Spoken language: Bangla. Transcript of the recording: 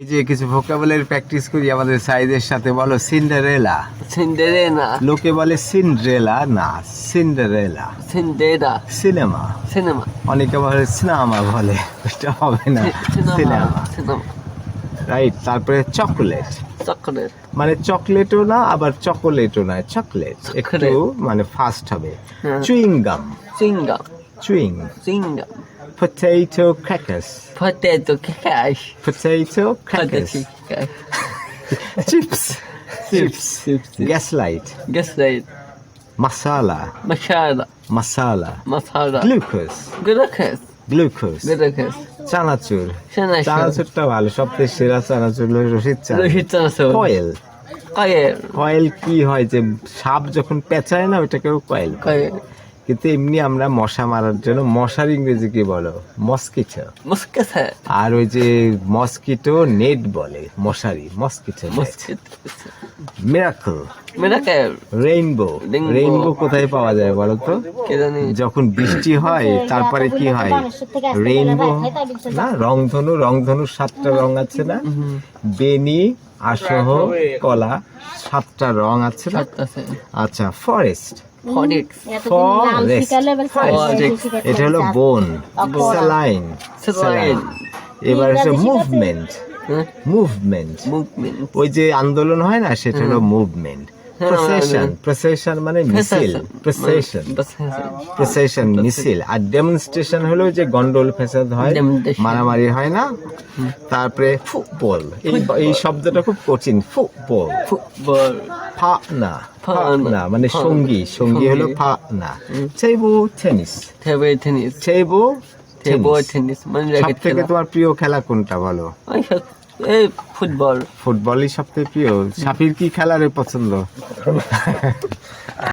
এই যে কিছু ভোকাবুলারি প্র্যাকটিস করি আমাদের সাইজের সাথে বলো সিন্ডারেলা Cinderella, লোকে বলে সিন্ড্রেলা না সিন্ডারেলা Cinderella, সিনেমা cinema, অনেকে বলে সিনেমা বলে ওটা হবে না। সিনেমা রাইট তারপরে চকোলেট chocolate, মানে চকলেটও না আবার চকোলেটও না চকলেট একটু মানে ফাস্ট হবে। হ্যাঁ। Chewing gum chewing-gum, chewing chewing-gum, potato crackers potato cash, chips chips chips, gas light gas light, masala masala, masala masala, glucose glucose, glucose glucose, চানাচুর চানাচুর। চানাচুরটা ভালো সবথেকে সেরা চানাচুর হলো রশিদ চানাচুর, কয়েল কয়েল, কয়েল কি হয় যে সাপ যখন পেঁচায় না ওইটাকেও কয়েল কয়েল, কিন্তু এমনি আমরা মশা মারার জন্য মশার ইংরেজি কি বলো? মস্কিটো। আর ওই যে মস্কিটো নেট বলে মশারি mosquito miracle. miracle, rainbow. Rainbow. কোথায় পাওয়া যায় বলো তো? কে জানি, যখন বৃষ্টি হয় তারপরে কি হয়? রেইনবো না রংধনু রংধনুর সাতটা রং আছে না? বেনি আসহ কলা সাতটা রং আছে না? আছে, আচ্ছা ফরেস্ট। এটা হলো বোন স্যালাইন. এবার হচ্ছে মুভমেন্ট মুভমেন্ট ওই যে আন্দোলন হয় না সেটা হলো মুভমেন্ট প্রসেশন প্রসেশন মানে মিছিল প্রসেশন প্রসেশন মিছিল আর ডেমনস্ট্রেশন হলো যে গন্ডোল ফেসাদ হয়. মারামারি হয় না। তারপরে ফুটবল। এই এই শব্দটা খুব কঠিন। ফুটবল। football, ফা না না। মানে। সঙ্গী। সঙ্গী হলো। ফা না table tennis tennis, table table tennis, মানে সব থেকে। তোমার প্রিয় খেলা কোনটা বলো? এই ফুটবল। ফুটবলই সবথেকে প্রিয়। সাফির কি খেলারে পছন্দ?